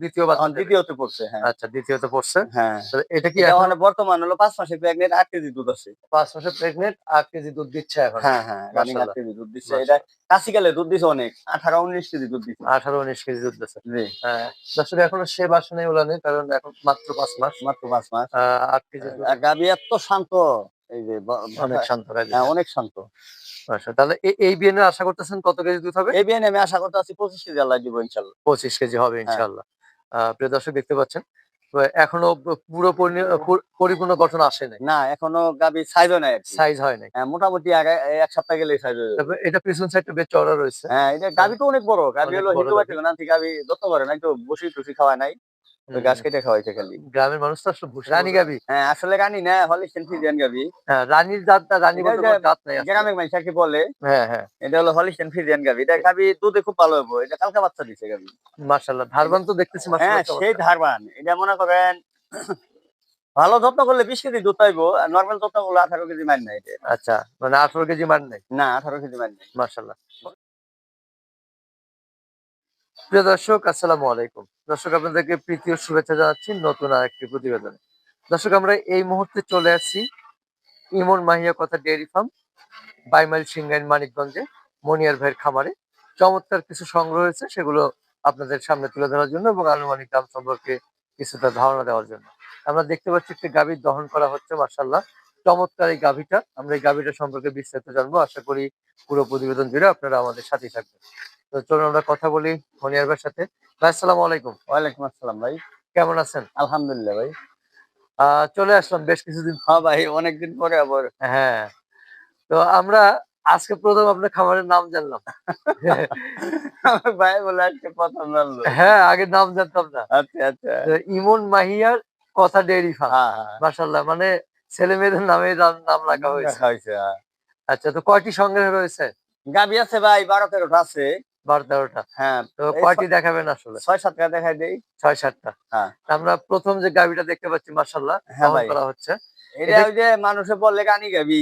দ্বিতীয় বাচ্চা দ্বিতীয়তে পড়ছে হ্যাঁ। আচ্ছা দ্বিতীয়তে পড়ছে? হ্যাঁ। এটা কি এখন? বর্তমান হলো পাঁচ প্রেগনেন্ট আট কেজি দুধ আছে। পাঁচ মাসে প্রেগনেন্ট আট কেজি দুধ দিচ্ছে এখন? হ্যাঁ হ্যাঁ রানিং আট কেজি দুধ দিচ্ছে। এটা কাশিকালে দুধ দিছে অনেক। আঠারো উনিশ কেজি দুধ দিচ্ছে আঠারো উনিশ কেজি দুধ দিচ্ছে জি। হ্যাঁ এখনও সে বাসা নেই কারণ এখন মাত্র পাঁচ মাস। মাত্র পাঁচ মাস। আট কেজি গাবি এত শান্ত। এই যে অনেক শান্ত হ্যাঁ অনেক শান্ত। আচ্ছা তাহলে এই বিয়ে আশা করতেছেন কত কেজি দুধ হবে? এই বিয়ে আমি আশা করতে আছি পঁচিশ কেজি আল্লাহ দিব ইনশাল্লাহ পঁচিশ কেজি হবে। ইনশাল্লাহ প্রিয় দর্শক দেখতে পাচ্ছেন। তো এখনও পুরো পরিপূর্ণ গঠন আসে নাই। না এখনও গাবি হয় নাই সাইজ হয় নাই। হ্যাঁ, মোটামুটি আগে এক সপ্তাহ গেলে সাইজ হয়ে যাবে। এটা পিছন সাইডটা বেশ চওড়া রয়েছে। হ্যাঁ এটা গাবি তো অনেক বড়। গাবি হলো হিন্দু গাবি দত্ত করে না একটু বসি টুসি খাওয়ায় নাই। গাছ কেটে খাওয়াইছে খালি। গ্রামের মানুষ তো আসলে রানী গাবি। হ্যাঁ আসলে রানী না গাবি। হ্যাঁ রানীর জাতটা রানী এটা বলতে যে কোনো জাত নাই গ্রামের মানুষ কি বলে? হ্যাঁ হ্যাঁ। এটা হলো হলিস্টেন ফ্রিজিয়ান গাবি। এটা গাবি দুধে খুব ভালো হব এটা কালকা বাচ্চা দিছে গাবি। মার্শাল্লাহ ধারবান তো দেখতেছি হ্যাঁ সেই ধারবান। এটা মনে করেন ভালো যত্ন করলে বিশ কেজি দুধ পাইবো আর নর্মাল যত্ন করলে আঠারো কেজি মান নাই এটা। আচ্ছা মানে আঠারো কেজি মান নাই? না আঠারো কেজি মান নাই। মার্শাল্লাহ প্রিয় দর্শক, আসসালামু আলাইকুম। দর্শক, আপনাদেরকে প্রীতি ও শুভেচ্ছা জানাচ্ছি নতুন আর একটি প্রতিবেদনে। দর্শক, আমরা এই মুহূর্তে চলে আসছি ইমন মাহিয়া কথা ডেয়ারি ফার্ম, বাইমাইল সিংগাইন মানিকগঞ্জে, মনিয়ার ভাইয়ের খামারে। চমৎকার কিছু সংগ্রহ হয়েছে, সেগুলো আপনাদের সামনে তুলে ধরার জন্য এবং আনুমানিক দাম সম্পর্কে কিছুটা ধারণা দেওয়ার জন্য। আমরা দেখতে পাচ্ছি একটি গাভীর দহন করা হচ্ছে মার্শাল্লাহ চমৎকার এই গাভীটা। আমরা এই গাভীটা সম্পর্কে বিস্তারিত জানব। আশা করি পুরো প্রতিবেদন জুড়ে আপনারা আমাদের সাথেই থাকবেন। তো চলুন আমরা কথা বলি মনিয়ার ভাইয়ের সাথে। ভাই আসসালামু আলাইকুম। ওয়ালাইকুম আসসালাম ভাই। কেমন আছেন? আলহামদুলিল্লাহ ভাই। চলে আসলাম বেশ কিছুদিন হ্যাঁ ভাই অনেকদিন পরে আবার। হ্যাঁ। তো আমরা আজকে প্রথম আপনার খামারের নাম জানলাম। ভাই বলে আজকে প্রথম জানলো। হ্যাঁ আগে নাম জানতাম না। আচ্ছা আচ্ছা। ইমন মাহিয়ার কথা ডেয়ারি ফার্ম। হ্যাঁ হ্যাঁ। মানে ছেলে মেয়েদের নামে নাম নাম রাখা হয়েছে হ্যাঁ। আচ্ছা তো কয়টি সংগ্রহ রয়েছে? গাবি আছে ভাই বারো তেরোটা আছে। বারো তেরোটা। হ্যাঁ তো কয়টি দেখাবেন আসলে? ছয় সাতটা দেখাই দেই। ছয় সাতটা। হ্যাঁ। আমরা প্রথম যে গাবিটা দেখতে পাচ্ছি মাশাল্লাহ হ্যাঁ। করা হচ্ছে এটা- ওই যে মানুষে বললে গানি গাবি।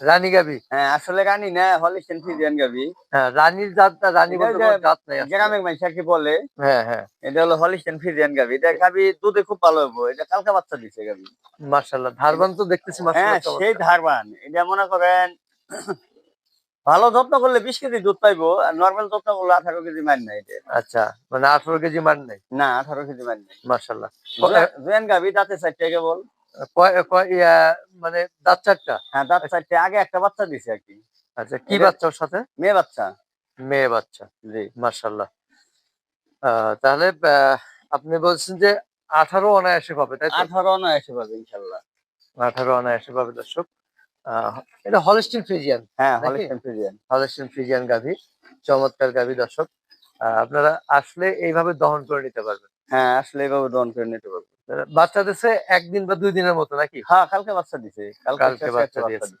রানী গাবি হ্যাঁ আসলে গানি না হলিস্টেন ফ্রিজিয়ান গাবি হ্যাঁ রানীর জাতটা রানী বলতে কোনো জাত নেই। গ্রামের মানুষ কি বলে? হ্যাঁ হ্যাঁ। এটা হলো হলিস্টেন ফ্রিজিয়ান গাবি এটা গাবি দুধে খুব ভালো হব এটা কালকা বাচ্চা দিছে গাবি মাশাল্লাহ ধারবান তো দেখতেছি হ্যাঁ সেই। ধারবান। এটা মনে করেন ভালো যত্ন করলে বিশ কেজি দুধ পাইবো আর নর্মাল যত্ন করলে আঠারো কেজি মান নাই আচ্ছা মানে আঠারো কেজি মান নাই? না আঠারো কেজি মান নাই। মাশাল্লাহ জুয়ান গাবি তাতে চারটে কেবল? মানে দাঁত চারটা হ্যাঁ দাঁত চারটে। আগে একটা বাচ্চা দিছে আর কি। আচ্ছা কি এটা- বাচ্চা ওর সাথে? মেয়ে বাচ্চা। মেয়ে বাচ্চা। জি। মার্শাল্লাহ তাহলে আপনি বলছেন যে আঠারো অনায়াসে পাবে তাই আঠারো অনায়াসে পাবে ইনশাল্লাহ আঠারো অনায়াসে পাবে দর্শক। এটা হলস্টিন ফ্রিজিয়ান হ্যাঁ? হলিস্টেন ফ্রিজিয়ান হলস্টিন ফ্রিজিয়ান গাভী চমৎকার গাভী দর্শক। আপনারা আসলে এইভাবে দহন করে নিতে পারবেন। হ্যাঁ আসলে এইভাবে দহন করে নিতে পারব। আহ, বাচ্চা দিচ্ছে একদিন বা দুই দিনের মতো নাকি? হ্যাঁ কালকে বাচ্চা দিছে কালকে বাচ্চা দিয়েছে।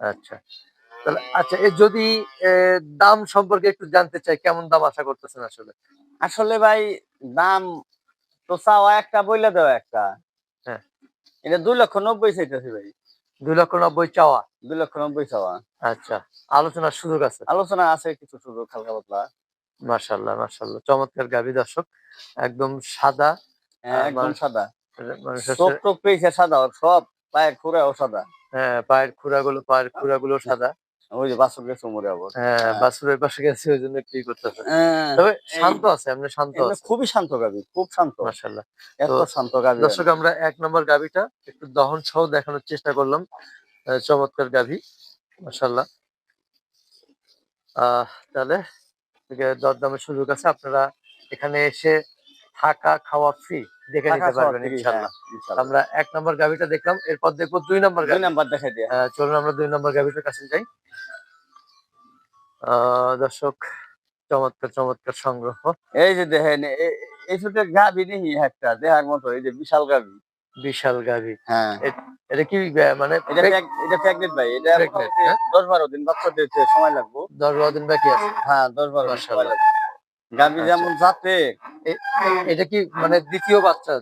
আচ্ছা। তাহলে আচ্ছা এ যদি দাম সম্পর্কে একটু জানতে চাই কেমন দাম আশা করতেছেন আসলে? আসলে ভাই দাম তো চাওয়া একটা বইলে দেওয়া একটা। হ্যাঁ। এটা দুই লক্ষ নব্বই চাইতেছি ভাই। দুই লক্ষ নব্বই চাওয়া? দুই লক্ষ নব্বই চাওয়া। আচ্ছা আলোচনার সুযোগ আছে? আলোচনা আছে কিছু সুযোগ হালকা পাতলা। মার্শাল্লাহ মার্শাল্লাহ চমৎকার গাভী দর্শক একদম সাদা একদম সাদা। মানে চোখ টোক পেয়েছে সাদা ওর সব পায়ের খুঁড়াও সাদা। হ্যাঁ পায়ের খুঁড়াগুলো পায়ের খুঁড়াগুলো সাদা। ওই যে গেছে উমরে আবার। হ্যাঁ। বাসুরের পাশে গেছে ওই জন্য কি করতেছে? হ্যাঁ, তবে শান্ত আছে শান্ত আছে। খুবই শান্ত গাবি খুব শান্ত। এত শান্ত গাবি দর্শক আমরা এক নম্বর গাভীটা একটু দহন সহ দেখানোর চেষ্টা করলাম চমৎকার গাভী মার্শাল্লাহ আহ তাহলে দরদামের সুযোগ আছে আপনারা এখানে এসে থাকা খাওয়া ফ্রি দেখে নিতে পারবেন ইনশাল্লাহ। হ্যাঁ, আমরা এক নম্বর গাভীটা দেখলাম এরপর দেখব দুই নম্বর দুই গাভী। নাম্বার দেখাই দিয়ে। চলুন আমরা দুই নম্বর গাভীটার কাছে যাই। দর্শক চমৎকার চমৎকার সংগ্রহ। এই যে দেখেন এই ছোট গাবি নেই একটা দেহার মতো এই যে বিশাল গাবি বিশাল গাভী। হ্যাঁ। এটা কি মানে এটা এটা প্রেগনেন্ট ভাই এটা হ্যাঁ? দশ বারো দিন বাচ্চা দিতে সময় লাগবে? দশ বারো দিন বাকি আছে। হ্যাঁ দশ বারো দিন মাশাআল্লাহ। সময় লাগবে। আচ্ছা। যেমন যাতে এটা কি মানে দ্বিতীয় বাচ্চা?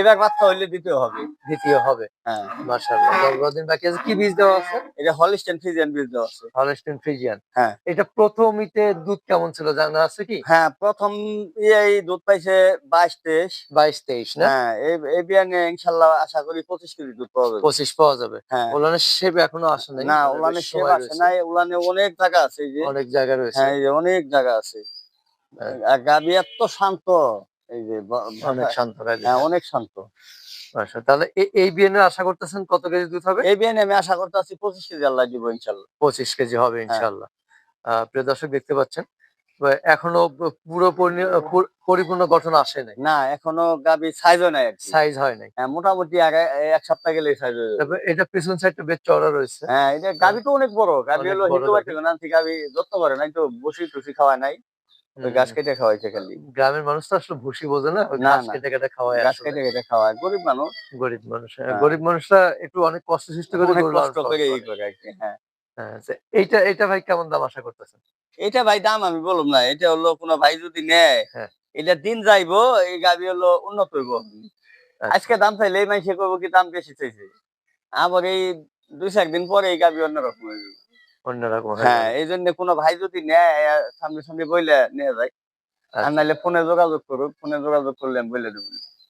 এবার বাচ্চা হইলে দিতে হবে। দ্বিতীয় হবে। হ্যাঁ। মাশাআল্লাহ। দশ বাকি আছে। কি বীজ দেওয়া আছে? এটা হলিস্টেন ফিজিয়ান বীজ দেওয়া আছে। হলস্টিন ফ্রিজিয়ান হ্যাঁ। এটা প্রথমিতে দুধ কেমন ছিল জানা আছে কি? হ্যাঁ প্রথম এই দুধ পাইছে বাইশ তেইশ। বাইশ তেইশ না? হ্যাঁ এই এই বিয়ানে ইনশাল্লাহ আশা করি পঁচিশ কেজি দুধ পাওয়া যাবে। পঁচিশ পাওয়া যাবে। হ্যাঁ। ওলানের শেপ এখনও আসে না বেশ সেব রয়েছে। নাই। উলানে অনেক জায়গা আছে যে। অনেক জায়গা রয়েছে। হ্যাঁ অনেক জায়গা আছে। হ্যাঁ। গাবি এত শান্ত। এই যে অনেক শান্ত হ্যাঁ অনেক শান্ত। আচ্ছা তাহলে এই আশা করতেছেন কত কেজি দুধ হবে? এই বিয়ানে আমি আশা করতে আছি পঁচিশ কেজি আল্লাহ দিব ইনশাল্লাহ। পঁচিশ কেজি হবে হ্যাঁ। ইনশাল্লাহ। প্রিয় দর্শক দেখতে পাচ্ছেন এখনও পুরো পরিপূর্ণ গঠন আসে নাই। না এখনও গাবি সাইজও নাই সাইজ হয় নাই। হ্যাঁ মোটামুটি আগে- এক সপ্তাহ গেলে সাইজ হয়ে যাবে। এটা পিছন সাইডটা বেশ চড়া রয়েছে। হ্যাঁ এটা গাবি তো অনেক বড়। গাবি হলো হিন্দু গাবি যত্ন করে নাই তো বসি টুসি খাওয়া নাই। গাছ কেটে খাওয়াইছে খালি গ্রামের মানুষ তো আসলে ভুসি বোঝে না। কেটে কেটে খাওয়ায় গাছ কেটে কেটে খাওয়ায় গরিব মানুষ গরিব মানুষ হ্যাঁ, হ্যাঁ। গরিব মানুষরা একটু অনেক কষ্ট সৃষ্টি করে অনেক গরু লালন কষ্ট করে করে। এই করে হ্যাঁ এইটা এটা ভাই কেমন দাম আশা করতেছেন এটা ভাই দাম আমি বললাম না এটা হলো কোনো ভাই যদি নেয়। এটা দিন যাইবো এই গাবি হলো উন্নত হইব আচ্ছা। আজকে দাম চাইলে এই মাইসে করব কি দাম বেশি চাইছে আবার এই দুই চার দিন পরে এই গাবি অন্যরকম হয়ে যাবে। অন্যরকম হ্যাঁ এই জন্য কোনো ভাই যদি নেয় সামনে সামনে বইলে নিয়ে যায় আর আচ্ছা। নাহলে ফোনে যোগাযোগ করুক ফোনে যোগাযোগ করলে আমি বলে দেবো।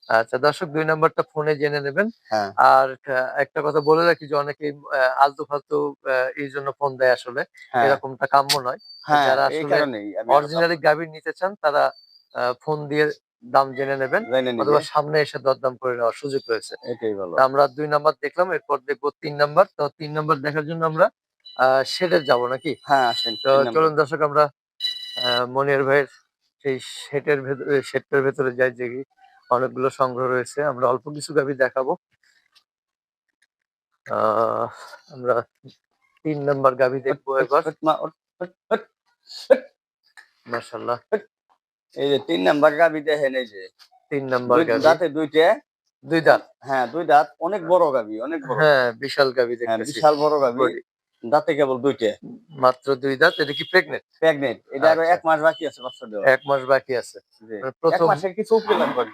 আচ্ছা দর্শক দুই নাম্বারটা ফোনে জেনে নেবেন। হ্যাঁ। আর একটা কথা বলে রাখি যে অনেকে আলতু ফালতু আহ, এই জন্য ফোন দেয় আসলে। হ্যাঁ। এরকমটা কাম্য নয়। হ্যাঁ যারা এই আসলে অরিজিনালি গাভীর নিতে চান তারা ফোন দিয়ে দাম জেনে নেবেন। অথবা সামনে এসে দরদাম করে নেওয়ার সুযোগ রয়েছে। আমরা দুই নাম্বার দেখলাম এরপর দেখব তিন নাম্বার। তো তিন নাম্বার দেখার জন্য আমরা শেডের যাব নাকি? হ্যাঁ আসেন তো। চলুন দর্শক আমরা মনির ভাইয়ের সেই শেডের ভেতরে শেডটার ভেতরে যাই দেখি। অনেকগুলো সংগ্রহ রয়েছে আমরা অল্প কিছু গাভী দেখাবো। আমরা তিন নাম্বার গাভী দেখব এবার। মাশাল্লাহ এই যে তিন নাম্বার গাবি দেখেন এই যে। তিন নাম্বার গাভী। দাঁতে দুইটা। দুই দাঁত। হ্যাঁ দুই দাঁত। অনেক বড় গাবি অনেক বড়। হ্যাঁ বিশাল গাভী হ্যাঁ দেখতেছি। বিশাল বড় বডি। দাঁতে কেবল দুইটা। মাত্র দুই দাঁত এটা কি প্রেগনেন্ট প্রেগনেন্ট এটা আরও আচ্ছা। এক মাস বাকি আছে বাচ্চা দেওয়া। এক মাস বাকি আছে। মানে প্রথম মাসের কিছু লাগবে আর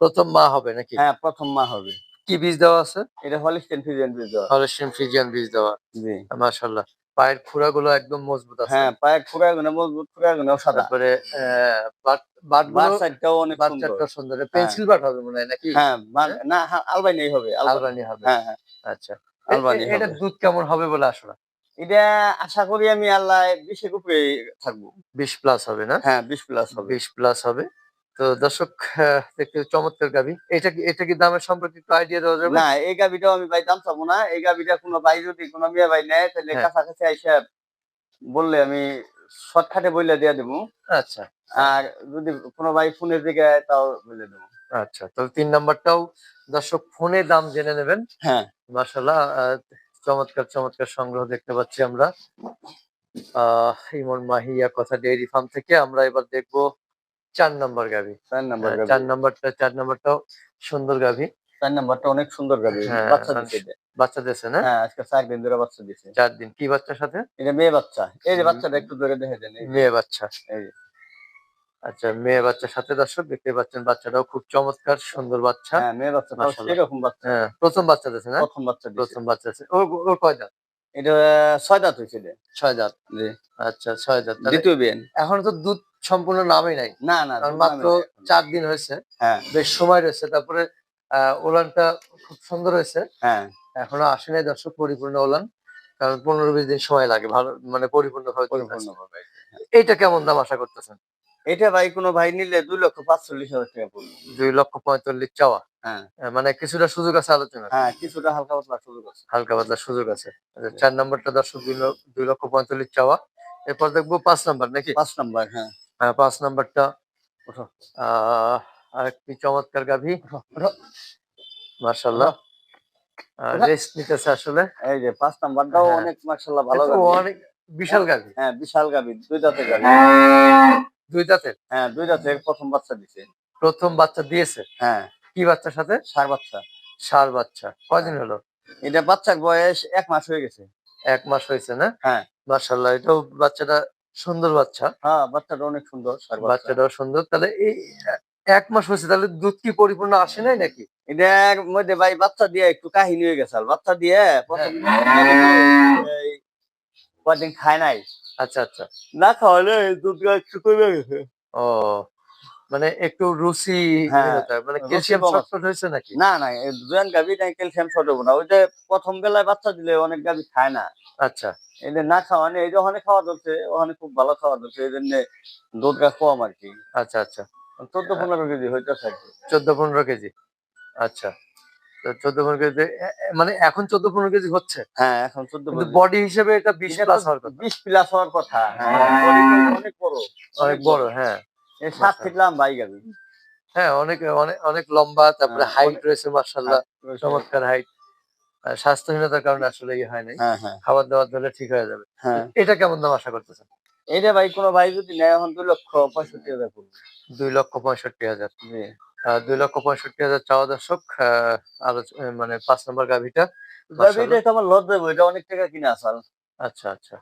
প্রথম মা হবে নাকি? হ্যাঁ প্রথম মা হবে। কি বীজ দেওয়া আছে? এটা হলিস্টেন ফিজিয়ান বীজ দেওয়া। হলস্টিন ফ্রিজিয়ান বীজ দেওয়া। জি। মাশাল্লাহ পায়ের খুঁড়াগুলো একদম মজবুত আছে। হ্যাঁ পায়ের খুঁড়া গুলো মজবুত খুঁড়া গুলো সাদা। তারপরে বাট বাটগুলো সাইডটাও অনেক বাট সুন্দর। সুন্দর পেন্সিল বাট হবে মনে হয় নাকি? হ্যাঁ না হ্যাঁ, আলবানি হবে আলবানি হবে। হ্যাঁ হ্যাঁ। আচ্ছা। আলবানি এটা দুধ কেমন হবে বলে আসলে এটা আশা করি আমি আল্লাহ বিশের উপরে থাকব। বিশ প্লাস হবে না? হ্যাঁ বিশ প্লাস হবে। বিশ প্লাস হবে। তো দর্শক দেখতে চমৎকার গাভী এটা কি এটা কি দামের সম্পর্কে একটু আইডিয়া দেওয়া যাবে? না এই গাবিটাও আমি ভাই দাম চাবো না। এই গাবিটা কোনো ভাই যদি কোনো মেয়ে ভাই নেয় তাহলে হ্যাঁ। কাছাকাছি আইসা বললে আমি শর্টকাটে বইলে দিয়ে দেবো। আচ্ছা। আর যদি কোনো ভাই ফোনের দিকে তাও বলে দেবো। আচ্ছা তো তিন নাম্বারটাও দর্শক ফোনে দাম জেনে নেবেন। হ্যাঁ। মাশাল্লাহ আহ, চমৎকার চমৎকার সংগ্রহ দেখতে পাচ্ছি আমরা। আহ ইমন মাহিয়া কথা ডেইরি ফার্ম থেকে আমরা এবার দেখব চার নম্বর গাভী। চার নাম্বার চার নাম্বারটা চার নাম্বারটাও সুন্দর গাভী। চার নাম্বারটা অনেক সুন্দর গাবি হ্যাঁ, বাচ্চা দিচ্ছে বাচ্চা দিয়েছে না? হ্যাঁ আজকে চার দিন ধরে বাচ্চা দিছে। চার দিন। কি বাচ্চার সাথে? এটা মেয়ে বাচ্চা। এই যে বাচ্চাটা একটু ধরে দেখে দেন। এই মেয়ে বাচ্চা। এই। আচ্ছা মেয়ে বাচ্চার সাথে দর্শক দেখতে পাচ্ছেন বাচ্চাটাও খুব চমৎকার সুন্দর বাচ্চা। হ্যাঁ মেয়ে বাচ্চা বাচ্চা। হ্যাঁ প্রথম বাচ্চা দিয়েছে না? প্রথম বাচ্চা প্রথম বাচ্চা আছে ওর ওর কয় দাঁত? এটা ছয় দাঁত ছয় দাঁত। জি। আচ্ছা ছয় দাঁত। দ্বিতীয় এখনও তো দুধ সম্পূর্ণ নামই নাই। না না মাত্র চার দিন হয়েছে। হ্যাঁ। বেশ সময় রয়েছে। তারপরে আহ, ওলানটা খুব সুন্দর হয়েছে। হ্যাঁ। এখনও আসে নাই দর্শক পরিপূর্ণ ওলান। কারণ পনেরো বিশ দিন সময় লাগে ভালো মানে পরিপূর্ণ ভাবে এইটা কেমন দাম আশা করতেছেন? এটা ভাই কোনো ভাই নিলে দুই লক্ষ পাঁচচল্লিশ হাজার টাকা পড়বে দুই লক্ষ পঁয়তাল্লিশ চাওয়া? হ্যাঁ। মানে কিছুটা সুযোগ আছে আলোচনা হ্যাঁ কিছুটা হালকা পাতলা সুযোগ আছে। হালকা পাতলা সুযোগ আছে। আচ্ছা, চার নাম্বারটা দর্শক দুই লক্ষ পঁয়তাল্লিশ চাওয়া। এরপর দেখব পাঁচ নাম্বার নাকি? পাঁচ নাম্বার হ্যাঁ। হ্যাঁ পাঁচ নাম্বারটা। আহ আরেকটি চমৎকার গাভী। মার্শাল্লাহ। রেস্ট নিতেছে আসলে। এই যে পাঁচ নাম্বারটাও হ্যাঁ। অনেক মার্শাল্লাহ ভালো। অনেক বিশাল গাভী। হ্যাঁ বিশাল গাভী দুই দাঁতের গাভী। দুই দাঁতের হ্যাঁ দুই দাঁতের প্রথম বাচ্চা দিছে। প্রথম বাচ্চা দিয়েছে? হ্যাঁ। কি বাচ্চার সাথে? সার বাচ্চা। সার বাচ্চা। কয়দিন হলো? এটা বাচ্চার বয়স এক মাস হয়ে গেছে। এক মাস হয়েছে না? হ্যাঁ। মার্শাল্লাহ এটাও বাচ্চাটা সুন্দর বাচ্চা। হ্যাঁ বাচ্চাটা অনেক সুন্দর বাচ্চাটাও সুন্দর। তাহলে এই এক মাস হয়েছে তাহলে দুধ কি পরিপূর্ণ আসে নাই নাকি? এটার মধ্যে ভাই বাচ্চা দিয়ে একটু কাহিনী হয়ে গেছে আর। বাচ্চা দিয়ে এই কদিন খায় নাই। আচ্ছা আচ্ছা। না খাওয়ালে দুধ একটু কমে গেছে। ও মানে একটু রুচি হ্যাঁ, মানে ক্যালসিয়াম কম শর্টফট হয়েছে নাকি? না না এই দুয়ান গাভি নাই ক্যালসিয়াম শর্ট হব না। ওই যে প্রথম বেলায় বাচ্চা দিলে অনেক গাভি খায় না। আচ্ছা। এদের না খাওয়ানে এই যে ওখানে খাওয়া ধরছে ওখানে খুব ভালো খাওয়া ধরছে এই জন্য দুধটা কম আর কি। আচ্ছা আচ্ছা। চোদ্দ পনেরো কেজি হইতেছে চোদ্দ পনেরো কেজি। আচ্ছা। চোদ্দ পনেরো কেজি মানে এখন চোদ্দ পনেরো কেজি হচ্ছে। হ্যাঁ এখন চোদ্দ বডি হিসেবে এটা বিশ প্লাস হওয়ার কথা। বিশ প্লাস হওয়ার কথা। হ্যাঁ অনেক বড়। অনেক বড়। হ্যাঁ। সাত ফিট লাম্বাই গাভি হ্যাঁ অনেক অনেক অনেক লম্বা তারপরে হ্যাঁ, হাইট রয়েছে মার্শাল্লাহ চমৎকার হাইট স্বাস্থ্যহীনতার কারণে আসলে ইয়ে হয় নাই। হ্যাঁ হ্যাঁ। খাবার দাবার দিলে ঠিক হয়ে যাবে। হ্যাঁ। এটা কেমন দাম আশা করতেছেন? এটা ভাই কোনো ভাই যদি নেয় এখন দুই লক্ষ পঁয়ষট্টি হাজার দুই লক্ষ পঁয়ষট্টি হাজার। দুই লক্ষ পঁয়ষট্টি হাজার চাওয়া দর্শক মানে পাঁচ নম্বর গাভিটা। আমার লস দেবো এটা অনেক টাকা কিনে আসাল আচ্ছা আচ্ছা।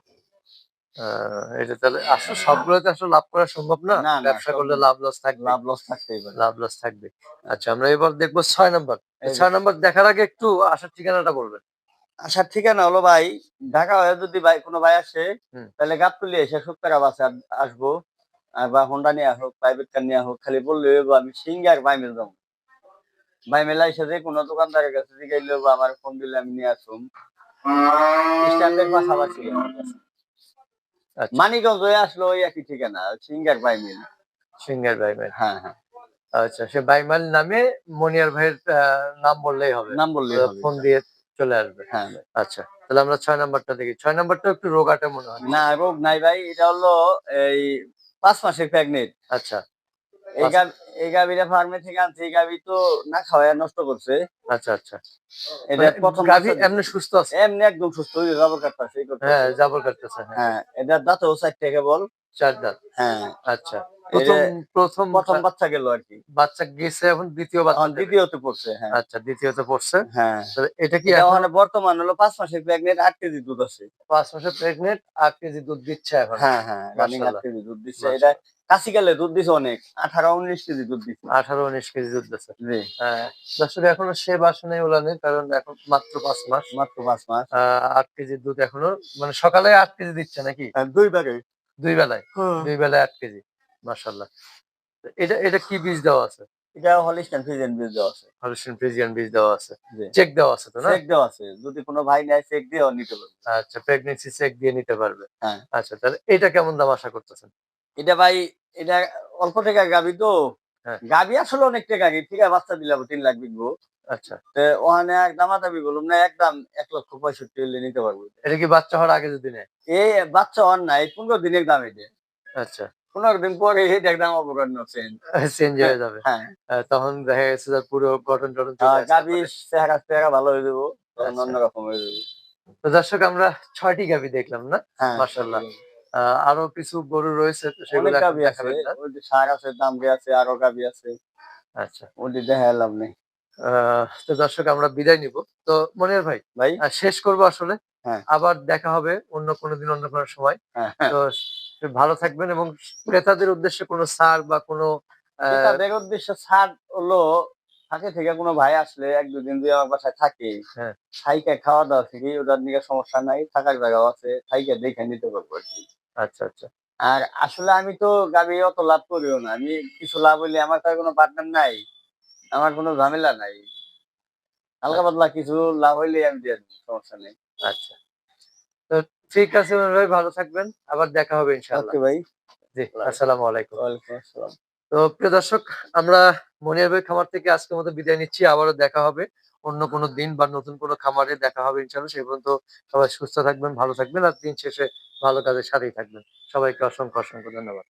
এটা তাহলে আসলে সবগুলোতে আসলে লাভ করা সম্ভব না? ব্যবসা করলে লাভ লস থাকবে। লাভ লস থাকতেই পারে। লাভ লস থাকবে। আচ্ছা আমরা এবার দেখব ছয় নম্বর। ছয় নম্বর দেখার আগে একটু আসার ঠিকানাটা বলবেন। আসার ঠিকানা হলো ভাই ঢাকা হয়ে যদি ভাই কোনো ভাই আসে। তাহলে গাবতলি এসে বাসে আসব। বা হোন্ডা নিয়ে হোক প্রাইভেট কার নিয়ে হোক খালি বললে আমি সিঙ্গার বাইমেল যাব। বাইমেলা যে কোনো দোকানদারের কাছে হইবো আমার ফোন দিলে আমি নিয়ে আসুম। স্ট্যান্ডের পাশাপাশি। আচ্ছা। মানিকগঞ্জ হয়ে আসলো ওই একই ঠিকানা সিঙ্গার বাইমেল সিঙ্গার বাইমেল হ্যাঁ হ্যাঁ। আচ্ছা সে বাইমাল নামে মনিয়ার ভাইয়ের নাম বললেই হবে। নাম বললেই হবে। ফোন দিয়ে চলে আসবে। হ্যাঁ আচ্ছা তাহলে আমরা ছয় নাম্বারটা দেখি। ছয় নাম্বারটা একটু রোগাটা মনে হয়। না রোগ নাই ভাই এটা হলো এই পাঁচ মাসের প্রেগনেন্ট আচ্ছা। এই গাভি এই গাভিটা ফার্মে থেকে আনছে এই গাভি তো না খাওয়ায় নষ্ট করছে। আচ্ছা আচ্ছা। এটা মানে প্রথম গাভী এমনি সুস্থ আছে? এমনি একদম সুস্থ জাবর করতে হ্যাঁ জাবর কাটতেছে হ্যাঁ। হ্যাঁ এটা চার দাঁত? হ্যাঁ। আচ্ছা। প্রথম প্রথম প্রথম বাচ্চা গেল আর কি। বাচ্চা গেছে এখন দ্বিতীয় বাচ্চা দ্বিতীয়তে পড়ছে হ্যাঁ। আচ্ছা দ্বিতীয়তে পড়ছে। হ্যাঁ। এটা কি এখন ওখানে বর্তমান হলো পাঁচ মাসের প্রেগনেন্ট আট কেজি দুধ আছে। পাঁচ মাসে প্রেগনেন্ট আট কেজি দুধ দিচ্ছে এখন। হ্যাঁ হ্যাঁ রানিং আট কেজি দুধ দিচ্ছে। এটা কাশি গেলে দুধ দিছে অনেক। আঠারো উনিশ কেজি দুধ দিচ্ছে আঠারো উনিশ কেজি দুধ দিচ্ছে জি। হ্যাঁ দর্শক এখনও সে বাসনে উলানে কারণ এখন মাত্র পাঁচ মাস। মাত্র পাঁচ মাস। আট কেজি দুধ এখনও মানে সকালে আট কেজি দিচ্ছে নাকি? দুই ব্যাগে। দুই বেলায়। দুই বেলায় আট কেজি। এটা এটা কি বীজ দেওয়া আছে? এটা হলিস্টান ফিজেন বীজ দেওয়া আছে। হলিস্টিন ফ্রিজিয়ান বীজ দেওয়া আছে। চেক দেওয়া আছে তো না? চেক দেওয়া আছে। যদি কোনো ভাই নেয় চেক নিতে পারবে। আচ্ছা চেক দিয়ে নিতে পারবে। হ্যাঁ। আচ্ছা তাহলে এটা কেমন দাম আশা করতেছেন? এটা ভাই এটা অল্প টাকা গাবি তো। হ্যাঁ। গাবি আসলে অনেক টাকা ঠিক আছে বাচ্চা দিলাম তিন লাখ বিকবো। আচ্ছা। ওখানে এক দামা দাবি বললাম না একদম এক লক্ষ পঁয়ষট্টি হলে নিতে পারব। এটা কি বাচ্চা হওয়ার আগে যদি নেয়? এই বাচ্চা অন নাই পনেরো দিনের দাম এটা। আচ্ছা। পনেরো দিন পরে চেঞ্জ চেঞ্জ হয়ে যাবে। হ্যাঁ তখন দেখা গেছে যে পুরো গঠন টঠন গাবি চেহারা চেহারা ভালো হয়ে যাব তখন আচ্ছা। অন্যরকম হয়ে যাবে। তো দর্শক আমরা ছয়টি গাবি দেখলাম না? হ্যাঁ। আহ, আরও কিছু গরু রয়েছে সেগুলো গাবি আছে সার আছে আছে আরও গাবি আছে। আচ্ছা। ওটি দেখালাম নেই। আহ, তো দর্শক আমরা বিদায় নিব। তো মনির ভাই ভাই? শেষ করব আসলে। হ্যাঁ। আবার দেখা হবে অন্য কোনো দিন অন্য কোনো সময়। হ্যাঁ। তো ভালো থাকবেন এবং ক্রেতাদের উদ্দেশ্যে কোনো সার বা কোনো আহ, তাদের উদ্দেশ্য ছাড় হলো থাকে থেকে কোনো ভাই আসলে এক দুদিন দুই আমার বাসায় থাকে হ্যাঁ। থাইকে খাওয়া দাওয়া থেকে ওটার দিকে সমস্যা নাই থাকার জায়গাও আছে থাইকে দেখে নিতে পারব আর কি। আচ্ছা আচ্ছা। আর আসলে আমি তো গাবি অত লাভ করিও না আমি কিছু লাভ হইলে আমার তার কোনো পার্টনার নাই আমার কোনো ঝামেলা নাই। হালকা পাতলা কিছু লাভ হইলে আমি দিয়ে সমস্যা নেই। আচ্ছা। ঠিক আছে ভাই ভালো থাকবেন। আবার দেখা হবে ইনশাআল্লাহ। ওকে ভাই। জি আসসালামু আলাইকুম। ওয়ালাইকুম আসসালাম। তো প্রিয় দর্শক আমরা মনিয়ার ভাই খামার থেকে আজকের মতো বিদায় নিচ্ছি। আবারও দেখা হবে অন্য কোনো দিন বা নতুন কোনো খামারে দেখা হবে ইনশাআল্লাহ। সেই পর্যন্ত সবাই সুস্থ থাকবেন ভালো থাকবেন আর দিন শেষে ভালো কাজের সাথেই থাকবেন। সবাইকে অসংখ্য অসংখ্য ধন্যবাদ।